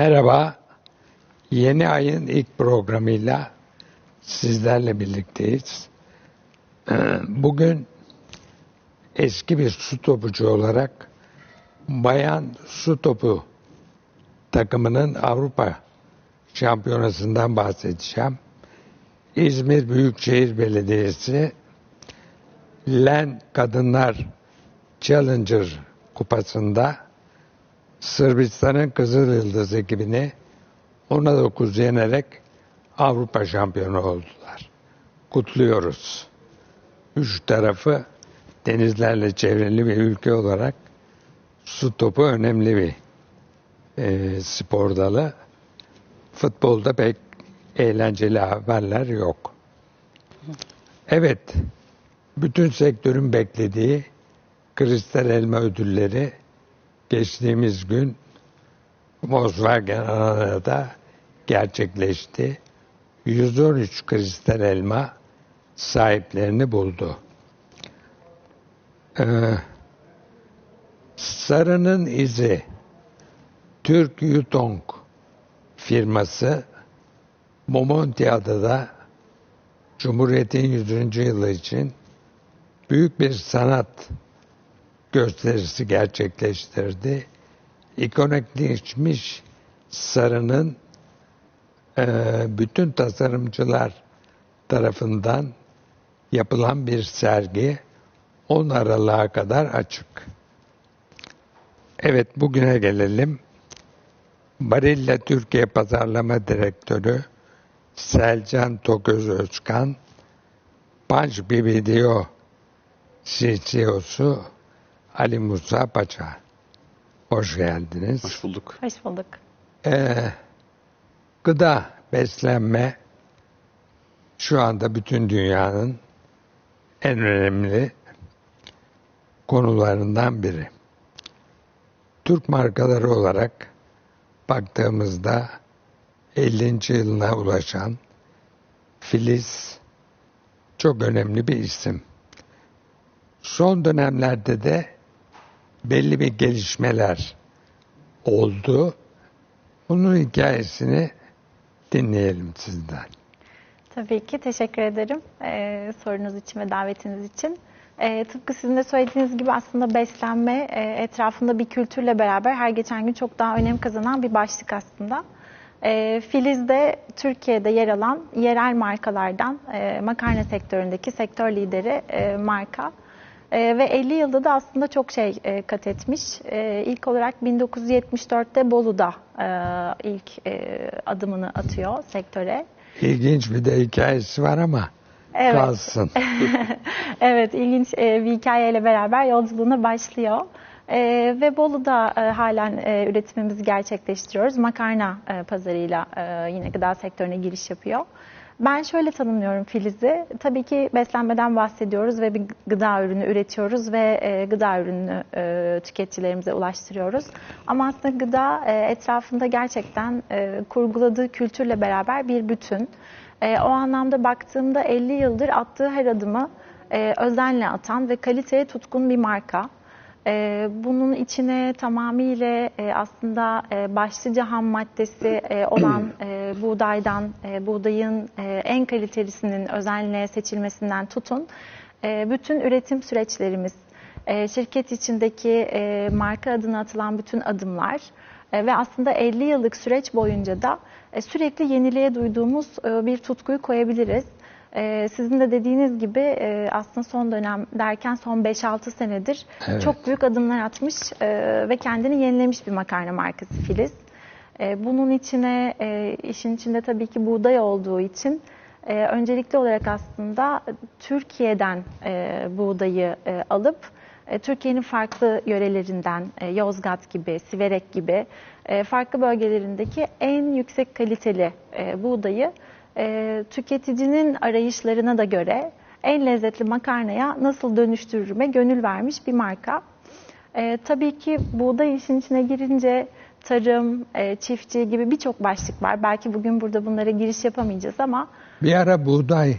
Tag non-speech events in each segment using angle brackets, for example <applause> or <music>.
Merhaba. Yeni ayın ilk programıyla sizlerle birlikteyiz. Ee, Bugün eski bir su topucu olarak bayan su topu takımının Avrupa Şampiyonası'ndan bahsedeceğim. İzmir Büyükşehir Belediyesi Len Kadınlar Challenger kupasında Sırbistan'ın Kızıl Yıldız ekibini 10'a 9 yenerek Avrupa şampiyonu oldular. Kutluyoruz. Üç tarafı denizlerle çevrili bir ülke olarak su topu önemli bir e, spor dalı. Futbolda pek eğlenceli haberler yok. Evet, bütün sektörün beklediği Kristal Elma ödülleri geçtiğimiz gün Volkswagen Arena'da gerçekleşti. 113 kristal elma sahiplerini buldu. Ee, Sarı'nın izi Türk Yutong firması Momonti adada Cumhuriyet'in 100. yılı için büyük bir sanat gösterisi gerçekleştirdi. İkonikleşmiş sarının e, bütün tasarımcılar tarafından yapılan bir sergi 10 Aralık'a kadar açık. Evet bugüne gelelim. Barilla Türkiye Pazarlama Direktörü Selcan Toköz Özkan, Punch bir video CCO'su Ali Musa Paça. Hoş geldiniz. Hoş bulduk. Hoş bulduk. Ee, gıda, beslenme şu anda bütün dünyanın en önemli konularından biri. Türk markaları olarak baktığımızda 50. yılına ulaşan Filiz çok önemli bir isim. Son dönemlerde de belli bir gelişmeler oldu. Bunun hikayesini dinleyelim sizden. Tabii ki teşekkür ederim e, sorunuz için ve davetiniz için. E, tıpkı sizin de söylediğiniz gibi aslında beslenme e, etrafında bir kültürle beraber her geçen gün çok daha önem kazanan bir başlık aslında. E, Filiz de Türkiye'de yer alan yerel markalardan e, makarna sektöründeki sektör lideri e, marka. E, ve 50 yılda da aslında çok şey e, kat etmiş. E, ilk olarak 1974'te Bolu'da e, ilk e, adımını atıyor sektöre. İlginç bir de hikayesi var ama Evet. kalsın. <laughs> evet, ilginç e, bir hikayeyle beraber yolculuğuna başlıyor. E, ve Bolu'da e, halen e, üretimimizi gerçekleştiriyoruz. Makarna e, pazarıyla e, yine gıda sektörüne giriş yapıyor. Ben şöyle tanımlıyorum Filiz'i. Tabii ki beslenmeden bahsediyoruz ve bir gıda ürünü üretiyoruz ve e, gıda ürününü e, tüketicilerimize ulaştırıyoruz. Ama aslında gıda e, etrafında gerçekten kurguladığı kültürle beraber bir bütün. O anlamda baktığımda 50 yıldır attığı her adımı e, özenle atan ve kaliteye tutkun bir marka. E, bunun içine tamamıyla e, aslında e, başlıca ham maddesi e, olan e, buğdaydan, e, buğdayın e, en kalitelisinin özenle seçilmesinden tutun, e, bütün üretim süreçlerimiz, e, şirket içindeki e, marka adına atılan bütün adımlar e, ve aslında 50 yıllık süreç boyunca da e, sürekli yeniliğe duyduğumuz e, bir tutkuyu koyabiliriz. E, Sizin de dediğiniz gibi e, aslında son dönem derken son 5-6 senedir Evet. çok büyük adımlar atmış e, ve kendini yenilemiş bir makarna markası Filiz. E, Bunun içine e, işin içinde tabii ki buğday olduğu için e, öncelikli olarak aslında Türkiye'den e, buğdayı e, alıp e, Türkiye'nin farklı yörelerinden e, Yozgat gibi, Siverek gibi e, farklı bölgelerindeki en yüksek kaliteli buğdayı e, tüketicinin arayışlarına da göre en lezzetli makarnaya nasıl dönüştürürüme gönül vermiş bir marka. E, tabii ki buğday işin içine girince tarım, e, çiftçi gibi birçok başlık var. Belki bugün burada bunlara giriş yapamayacağız ama Bir ara buğday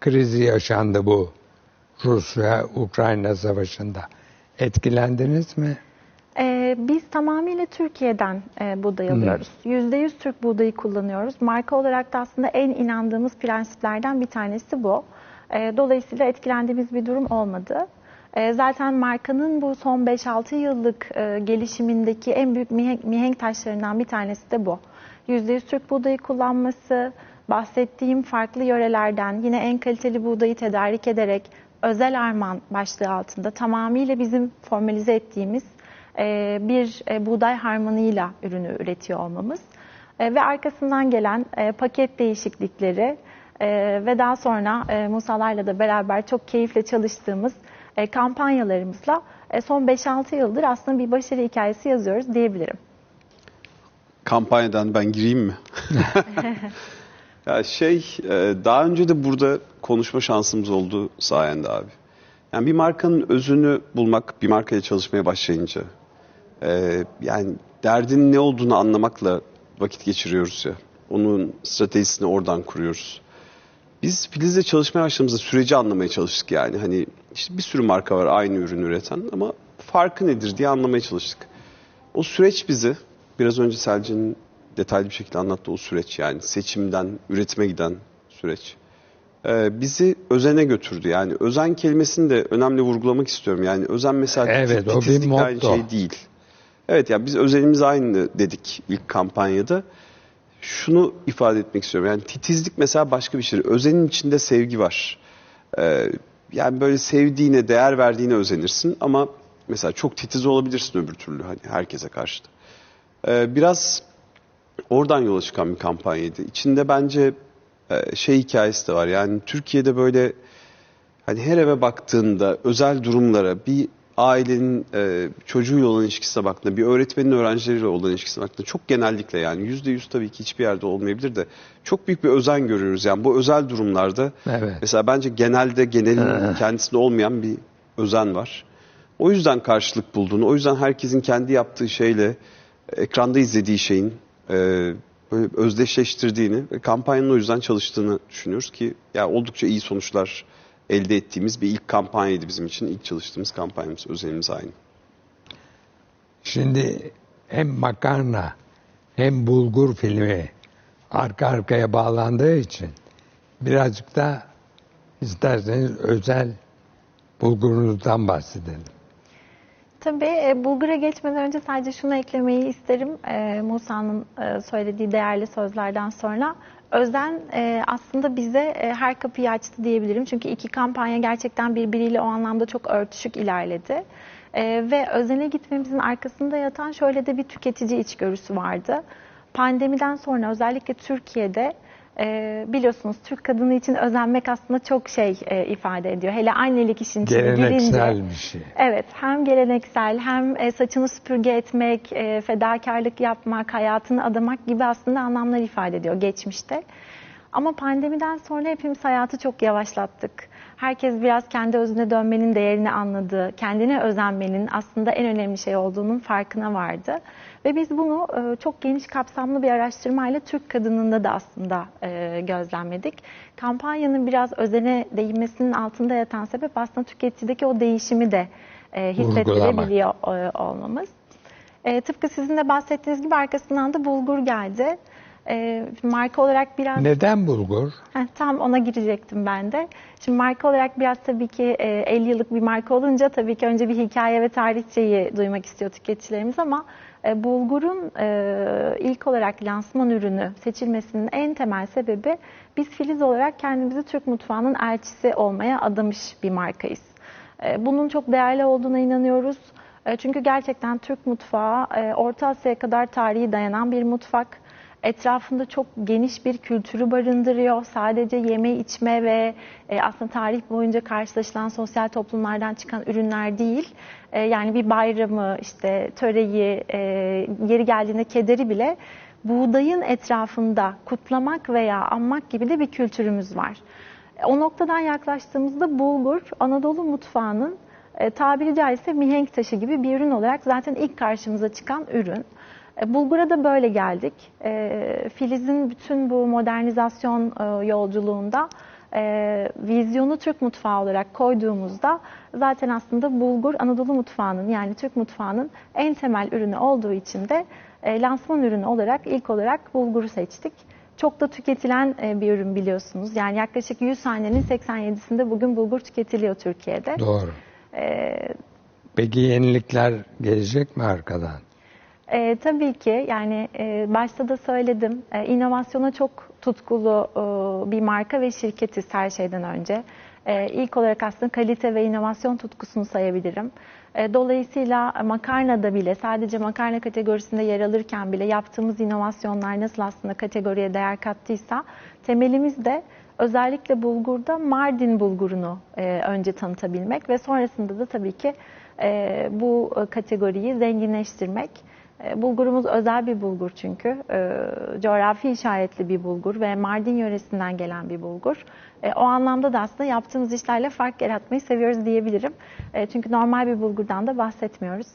krizi yaşandı bu Rusya-Ukrayna savaşında. Etkilendiniz mi? Ee, biz tamamıyla Türkiye'den e, buğday alıyoruz. %100 Türk buğdayı kullanıyoruz. Marka olarak da aslında en inandığımız prensiplerden bir tanesi bu. Ee, dolayısıyla etkilendiğimiz bir durum olmadı. Ee, zaten markanın bu son 5-6 yıllık e, gelişimindeki en büyük mihenk, mihenk taşlarından bir tanesi de bu. %100 Türk buğdayı kullanması, bahsettiğim farklı yörelerden yine en kaliteli buğdayı tedarik ederek özel armağan başlığı altında tamamıyla bizim formalize ettiğimiz e, bir e, buğday harmanıyla ürünü üretiyor olmamız E, ve arkasından gelen e, paket değişiklikleri e, ve daha sonra e, Musalarla da beraber çok keyifle çalıştığımız e, kampanyalarımızla e, son 5-6 yıldır aslında bir başarı hikayesi yazıyoruz diyebilirim. Kampanyadan ben gireyim mi? <laughs> ya şey, daha önce de burada konuşma şansımız oldu sayende abi. Yani bir markanın özünü bulmak, bir markayla çalışmaya başlayınca, e, yani derdin ne olduğunu anlamakla vakit geçiriyoruz ya. Onun stratejisini oradan kuruyoruz. Biz Filiz'le çalışmaya başladığımızda süreci anlamaya çalıştık yani. Hani işte bir sürü marka var aynı ürünü üreten ama farkı nedir diye anlamaya çalıştık. O süreç bizi biraz önce Selci'nin detaylı bir şekilde anlattığı o süreç yani seçimden üretime giden süreç e, bizi özene götürdü. Yani özen kelimesini de önemli vurgulamak istiyorum. Yani özen mesela Evet, titizlikle aynı şey değil. Evet yani biz özenimiz aynı dedik ilk kampanyada. Şunu ifade etmek istiyorum. Yani titizlik mesela başka bir şey. Özenin içinde sevgi var. Ee, yani böyle sevdiğine, değer verdiğine özenirsin ama mesela çok titiz olabilirsin öbür türlü hani herkese karşı. da. Ee, biraz oradan yola çıkan bir kampanyaydı. İçinde bence e, şey hikayesi de var. Yani Türkiye'de böyle hani her eve baktığında özel durumlara bir ailenin e, çocuğuyla olan ilişkisine baktığında bir öğretmenin öğrencileriyle olan ilişkisine baktığında çok genellikle yani yüzde yüz tabii ki hiçbir yerde olmayabilir de çok büyük bir özen görüyoruz. Yani bu özel durumlarda Evet. mesela bence genelde genelin <laughs> kendisinde olmayan bir özen var. O yüzden karşılık bulduğunu, o yüzden herkesin kendi yaptığı şeyle ekranda izlediği şeyin e, böyle özdeşleştirdiğini ve kampanyanın o yüzden çalıştığını düşünüyoruz ki ya oldukça iyi sonuçlar elde ettiğimiz bir ilk kampanyaydı bizim için. İlk çalıştığımız kampanyamız, özelimiz aynı. Şimdi hem makarna hem bulgur filmi arka arkaya bağlandığı için birazcık da isterseniz özel bulgurunuzdan bahsedelim. Tabii e, bulgura geçmeden önce sadece şunu eklemeyi isterim. E, Musa'nın e, söylediği değerli sözlerden sonra. Özen e, aslında bize e, her kapıyı açtı diyebilirim. Çünkü iki kampanya gerçekten birbiriyle o anlamda çok örtüşük ilerledi. E, ve özene gitmemizin arkasında yatan şöyle de bir tüketici içgörüsü vardı. Pandemiden sonra özellikle Türkiye'de e, biliyorsunuz Türk kadını için özenmek aslında çok şey e, ifade ediyor. Hele annelik işin içine girince. Geleneksel bir şey. Evet, hem geleneksel hem e, saçını süpürge etmek, e, fedakarlık yapmak, hayatını adamak gibi aslında anlamlar ifade ediyor geçmişte. Ama pandemiden sonra hepimiz hayatı çok yavaşlattık. Herkes biraz kendi özüne dönmenin değerini anladı. Kendine özenmenin aslında en önemli şey olduğunun farkına vardı. Ve biz bunu e, çok geniş kapsamlı bir araştırmayla Türk kadınında da aslında e, gözlemledik. Kampanyanın biraz özene değinmesinin altında yatan sebep aslında tüketicideki o değişimi de e, hissettirebiliyor e, olmamız. E, tıpkı sizin de bahsettiğiniz gibi arkasından da bulgur geldi. E, marka olarak biraz... Neden bulgur? Heh, tam ona girecektim ben de. Şimdi marka olarak biraz tabii ki e, 50 yıllık bir marka olunca tabii ki önce bir hikaye ve tarihçeyi duymak istiyor tüketicilerimiz ama e, bulgurun e, ilk olarak lansman ürünü seçilmesinin en temel sebebi biz Filiz olarak kendimizi Türk mutfağının elçisi olmaya adamış bir markayız. E, bunun çok değerli olduğuna inanıyoruz. E, çünkü gerçekten Türk mutfağı e, Orta Asya'ya kadar tarihi dayanan bir mutfak etrafında çok geniş bir kültürü barındırıyor. Sadece yeme içme ve e, aslında tarih boyunca karşılaşılan sosyal toplumlardan çıkan ürünler değil. E, yani bir bayramı, işte töreyi, e, yeri geldiğinde kederi bile buğdayın etrafında kutlamak veya anmak gibi de bir kültürümüz var. O noktadan yaklaştığımızda bulgur Anadolu mutfağının e, tabiri caizse mihenk taşı gibi bir ürün olarak zaten ilk karşımıza çıkan ürün. E, Bulgur'a da böyle geldik. E, Filiz'in bütün bu modernizasyon e, yolculuğunda vizyonu Türk mutfağı olarak koyduğumuzda zaten aslında bulgur Anadolu mutfağının yani Türk mutfağının en temel ürünü olduğu için de lansman ürünü olarak ilk olarak bulguru seçtik. Çok da tüketilen bir ürün biliyorsunuz. Yani yaklaşık 100 hanenin 87'sinde bugün bulgur tüketiliyor Türkiye'de. Doğru. E, Peki yenilikler gelecek mi arkadan? E, tabii ki yani e, başta da söyledim e, inovasyona çok tutkulu e, bir marka ve şirketiz her şeyden önce. E, ilk olarak aslında kalite ve inovasyon tutkusunu sayabilirim. E, dolayısıyla makarnada bile sadece makarna kategorisinde yer alırken bile yaptığımız inovasyonlar nasıl aslında kategoriye değer kattıysa temelimiz de özellikle bulgurda Mardin bulgurunu e, önce tanıtabilmek ve sonrasında da tabii ki e, bu kategoriyi zenginleştirmek. E, Bulgurumuz özel bir bulgur çünkü. E, coğrafi işaretli bir bulgur ve Mardin yöresinden gelen bir bulgur. E, o anlamda da aslında yaptığımız işlerle fark yaratmayı seviyoruz diyebilirim. Çünkü normal bir bulgurdan da bahsetmiyoruz.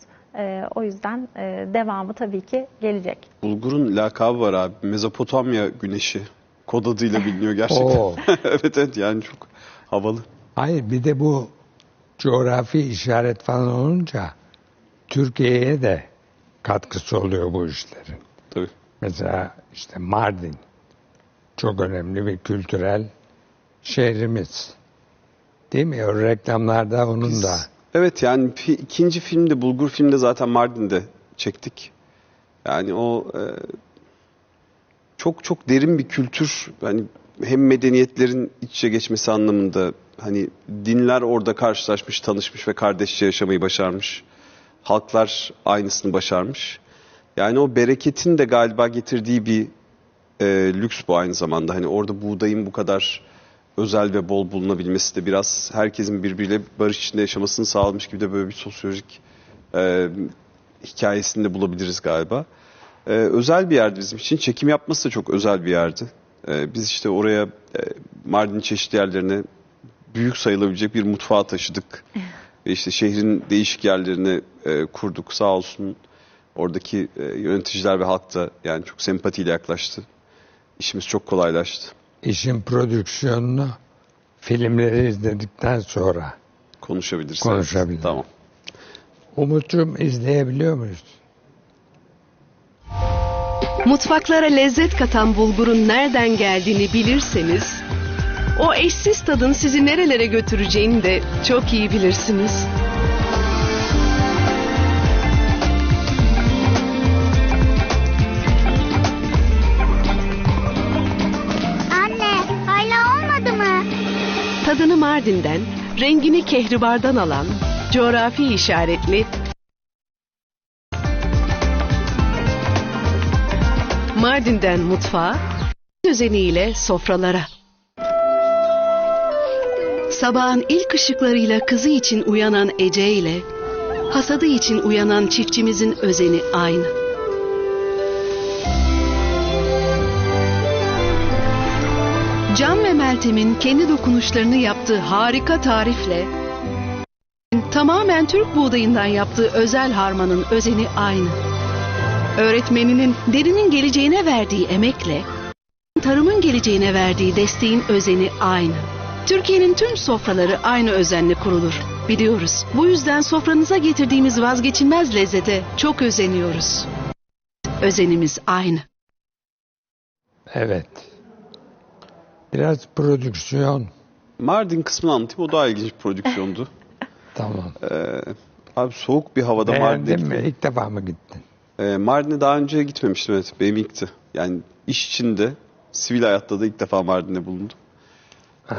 O yüzden devamı tabii ki gelecek. Bulgur'un lakabı var abi. Mezopotamya güneşi. Kod adıyla biliniyor <laughs> gerçekten. <laughs> Evet evet yani çok havalı. Hayır bir de bu coğrafi işaret falan olunca Türkiye'ye de katkısı oluyor bu işlerin. Tabii. Mesela işte Mardin çok önemli bir kültürel şehrimiz. Değil mi? O reklamlarda onun da. Evet yani ikinci filmde Bulgur filmde zaten Mardin'de çektik. Yani o e, çok çok derin bir kültür. Hani hem medeniyetlerin iç içe geçmesi anlamında hani dinler orada karşılaşmış, tanışmış ve kardeşçe yaşamayı başarmış. Halklar aynısını başarmış. Yani o bereketin de galiba getirdiği bir e, lüks bu aynı zamanda. Hani orada buğdayın bu kadar özel ve bol bulunabilmesi de biraz herkesin birbiriyle barış içinde yaşamasını sağlamış gibi de böyle bir sosyolojik e, hikayesini de bulabiliriz galiba. E, özel bir yerdi bizim için. Çekim yapması da çok özel bir yerdi. E, biz işte oraya e, Mardin çeşitli yerlerine büyük sayılabilecek bir mutfağa taşıdık. Ve <laughs> işte şehrin değişik yerlerine e, kurduk. Sağ olsun oradaki e, yöneticiler ve halk da yani çok sempatiyle yaklaştı. İşimiz çok kolaylaştı. işin prodüksiyonunu filmleri izledikten sonra Konuşabiliriz. Konuşabiliriz. Tamam. Umut'cum izleyebiliyor muyuz? Mutfaklara lezzet katan bulgurun nereden geldiğini bilirseniz, o eşsiz tadın sizi nerelere götüreceğini de çok iyi bilirsiniz. Tadını Mardin'den, rengini Kehribar'dan alan, coğrafi işaretli Mardin'den mutfağa, düzeniyle sofralara. Sabahın ilk ışıklarıyla kızı için uyanan Ece ile hasadı için uyanan çiftçimizin özeni aynı. Meltem'in kendi dokunuşlarını yaptığı harika tarifle tamamen Türk buğdayından yaptığı özel harmanın özeni aynı. Öğretmeninin derinin geleceğine verdiği emekle tarımın geleceğine verdiği desteğin özeni aynı. Türkiye'nin tüm sofraları aynı özenle kurulur. Biliyoruz. Bu yüzden sofranıza getirdiğimiz vazgeçilmez lezzete çok özeniyoruz. Özenimiz aynı. Evet. Biraz prodüksiyon. Mardin kısmını anlatayım. O daha ilginç bir prodüksiyondu. <laughs> Tamam. Ee, abi soğuk bir havada Mardin'e Beğendin mi? gittim. İlk defa mı gittin? Ee, Mardin'e daha önce gitmemiştim evet. Benim ilkti. Yani iş içinde, sivil hayatta da ilk defa Mardin'de bulundum.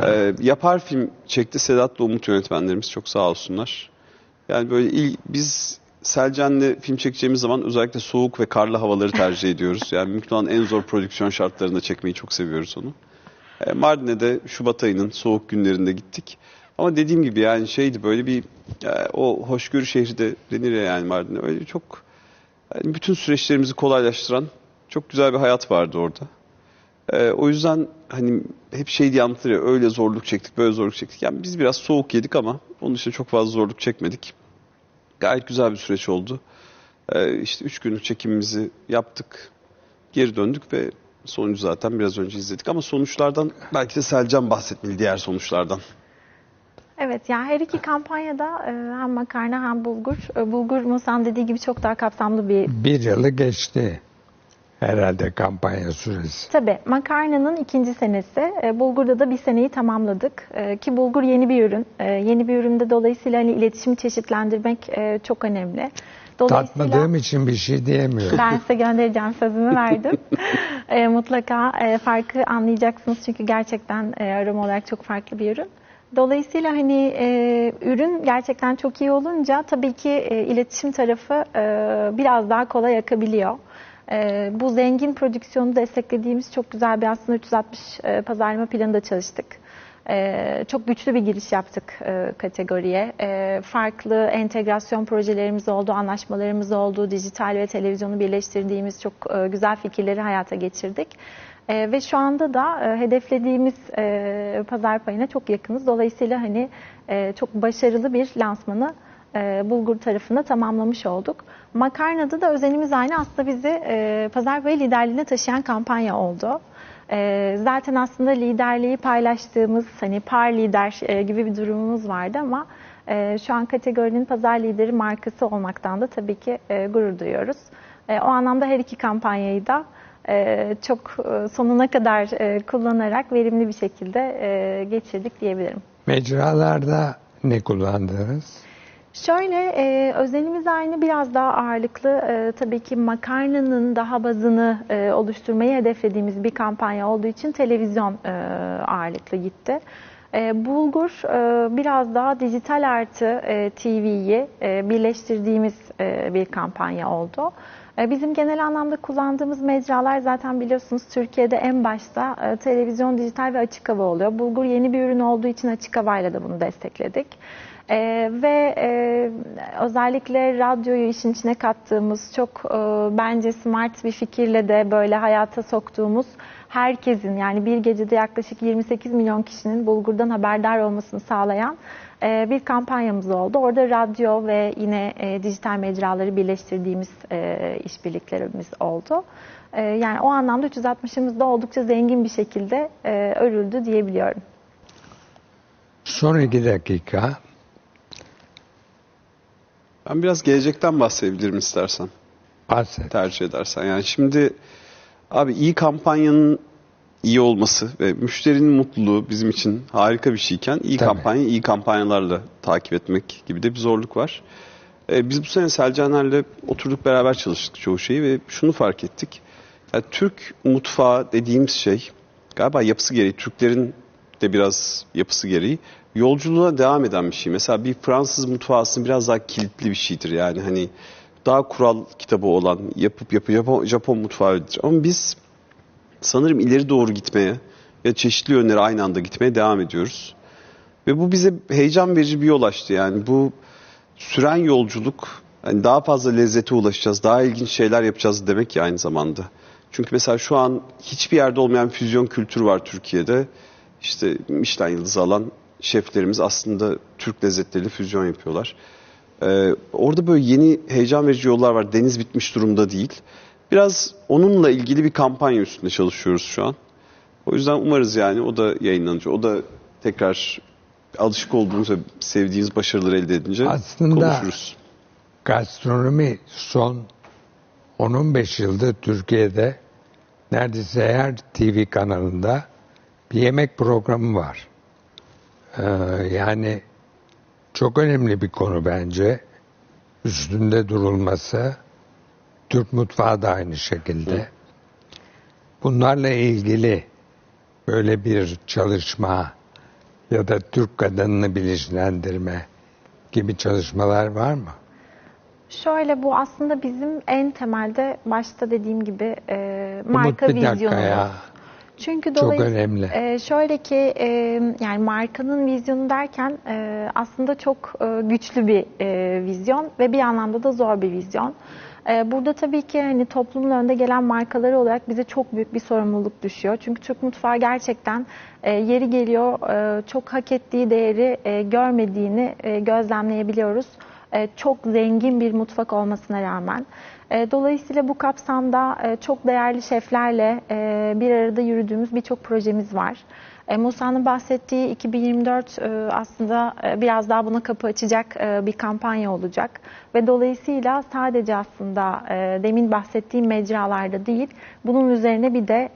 Ee, yapar film çekti Sedat'la Umut yönetmenlerimiz. Çok sağ olsunlar. Yani böyle il, biz Selcan'la film çekeceğimiz zaman özellikle soğuk ve karlı havaları tercih ediyoruz. Yani mümkün olan en zor prodüksiyon şartlarında çekmeyi çok seviyoruz onu. E, Mardin'e de Şubat ayının soğuk günlerinde gittik. Ama dediğim gibi yani şeydi böyle bir e, o hoşgörü şehri de denir ya yani Mardin'e. Öyle çok yani bütün süreçlerimizi kolaylaştıran çok güzel bir hayat vardı orada. E, o yüzden hani hep şey diye anlatılır ya öyle zorluk çektik böyle zorluk çektik. Yani biz biraz soğuk yedik ama onun için çok fazla zorluk çekmedik. Gayet güzel bir süreç oldu. E, işte üç günlük çekimimizi yaptık. Geri döndük ve Sonucu zaten biraz önce izledik ama sonuçlardan belki de Selcan bahsetmeli diğer sonuçlardan. Evet, yani her iki kampanyada e, hem makarna hem bulgur. E, Bulgur Musan dediği gibi çok daha kapsamlı bir Bir yılı geçti herhalde kampanya süresi. Tabii makarnanın ikinci senesi. E, bulgurda da bir seneyi tamamladık. E, ki bulgur yeni bir ürün. E, yeni bir üründe dolayısıyla hani iletişimi çeşitlendirmek e, çok önemli. Tatmadığım için bir şey diyemiyorum. ben size göndereceğim sözümü verdim. <laughs> E, mutlaka e, farkı anlayacaksınız çünkü gerçekten e, aroma olarak çok farklı bir ürün. Dolayısıyla hani e, ürün gerçekten çok iyi olunca tabii ki e, iletişim tarafı e, biraz daha kolay akabiliyor. E, bu zengin prodüksiyonu desteklediğimiz çok güzel bir aslında 360 e, pazarlama planında çalıştık. E, çok güçlü bir giriş yaptık e, kategoriye. E, farklı entegrasyon projelerimiz oldu, anlaşmalarımız oldu, dijital ve televizyonu birleştirdiğimiz çok e, güzel fikirleri hayata geçirdik. E, ve şu anda da e, hedeflediğimiz pazar payına çok yakınız. Dolayısıyla hani çok başarılı bir lansmanı e, Bulgur tarafında tamamlamış olduk. Makarnada da özenimiz aynı aslında bizi pazar payı liderliğine taşıyan kampanya oldu. E, zaten aslında liderliği paylaştığımız hani par lider e, gibi bir durumumuz vardı ama e, şu an kategorinin pazar lideri markası olmaktan da tabii ki e, gurur duyuyoruz. E, o anlamda her iki kampanyayı da e, çok e, sonuna kadar e, kullanarak verimli bir şekilde e, geçirdik diyebilirim. Mecralarda ne kullandınız? Şöyle e, özelimiz aynı biraz daha ağırlıklı e, tabii ki makarnanın daha bazını e, oluşturmayı hedeflediğimiz bir kampanya olduğu için televizyon e, ağırlıklı gitti. E, Bulgur e, biraz daha dijital artı e, TV'yi e, birleştirdiğimiz e, bir kampanya oldu. E, Bizim genel anlamda kullandığımız mecralar zaten biliyorsunuz Türkiye'de en başta e, televizyon, dijital ve açık hava oluyor. Bulgur yeni bir ürün olduğu için açık havayla da bunu destekledik. Ee, ve e, özellikle radyoyu işin içine kattığımız çok e, bence smart bir fikirle de böyle hayata soktuğumuz herkesin yani bir gecede yaklaşık 28 milyon kişinin Bulgur'dan haberdar olmasını sağlayan e, bir kampanyamız oldu. Orada radyo ve yine e, dijital mecraları birleştirdiğimiz e, işbirliklerimiz oldu. E, yani o anlamda 360'ımız da oldukça zengin bir şekilde e, örüldü diyebiliyorum. Son iki dakika. Ben biraz gelecekten bahsedebilirim istersen. Bahset. tercih edersen. Yani şimdi abi iyi kampanyanın iyi olması ve müşterinin mutluluğu bizim için harika bir şeyken iyi Tabii. kampanya iyi kampanyalarla takip etmek gibi de bir zorluk var. Ee, biz bu sene Selcaner'le oturduk beraber çalıştık çoğu şeyi ve şunu fark ettik. Yani Türk mutfağı dediğimiz şey galiba yapısı gereği Türklerin de biraz yapısı gereği yolculuğa devam eden bir şey. Mesela bir Fransız mutfağı aslında biraz daha kilitli bir şeydir yani hani daha kural kitabı olan yapıp yapı Japon, Japon mutfağıdır. Ama biz sanırım ileri doğru gitmeye ve çeşitli yönlere aynı anda gitmeye devam ediyoruz. Ve bu bize heyecan verici bir yol açtı. Yani bu süren yolculuk hani daha fazla lezzete ulaşacağız, daha ilginç şeyler yapacağız demek ki aynı zamanda. Çünkü mesela şu an hiçbir yerde olmayan füzyon kültürü var Türkiye'de. İşte Michelin yıldızı alan şeflerimiz aslında Türk lezzetleriyle füzyon yapıyorlar. Ee, orada böyle yeni heyecan verici yollar var. Deniz bitmiş durumda değil. Biraz onunla ilgili bir kampanya üstünde çalışıyoruz şu an. O yüzden umarız yani o da yayınlanacak. O da tekrar alışık olduğumuz ve sevdiğimiz başarıları elde edince Aslında- konuşuruz. Gastronomi son 10-15 yıldır Türkiye'de neredeyse her TV kanalında bir yemek programı var. Ee, yani çok önemli bir konu bence. Üstünde durulması. Türk mutfağı da aynı şekilde. Bunlarla ilgili böyle bir çalışma ya da Türk kadınını bilinçlendirme gibi çalışmalar var mı? Şöyle bu aslında bizim en temelde başta dediğim gibi e, marka Umut bir vizyonumuz. ya. Çünkü Çok önemli. e, şöyle ki e, yani markanın vizyonu derken e, aslında çok e, güçlü bir e, vizyon ve bir anlamda da zor bir vizyon. E, burada tabii ki hani toplumun önde gelen markaları olarak bize çok büyük bir sorumluluk düşüyor. Çünkü Türk mutfağı gerçekten e, yeri geliyor e, çok hak ettiği değeri görmediğini gözlemleyebiliyoruz. çok zengin bir mutfak olmasına rağmen. E, Dolayısıyla bu kapsamda e, çok değerli şeflerle e, bir arada yürüdüğümüz birçok projemiz var. Musa'nın bahsettiği 2024 e, aslında biraz daha buna kapı açacak bir kampanya olacak. Ve dolayısıyla sadece aslında demin bahsettiğim mecralarda değil, bunun üzerine bir de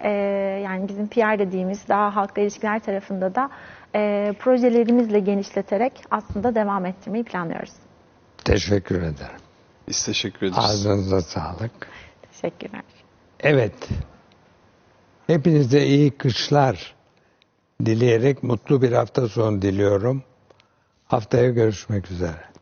yani bizim PR dediğimiz daha halkla ilişkiler tarafında da projelerimizle genişleterek aslında devam ettirmeyi planlıyoruz. Teşekkür ederim. Biz teşekkür ederiz. Ağzınıza sağlık. Teşekkürler. Evet. Hepinize iyi kışlar dileyerek mutlu bir hafta sonu diliyorum. Haftaya görüşmek üzere.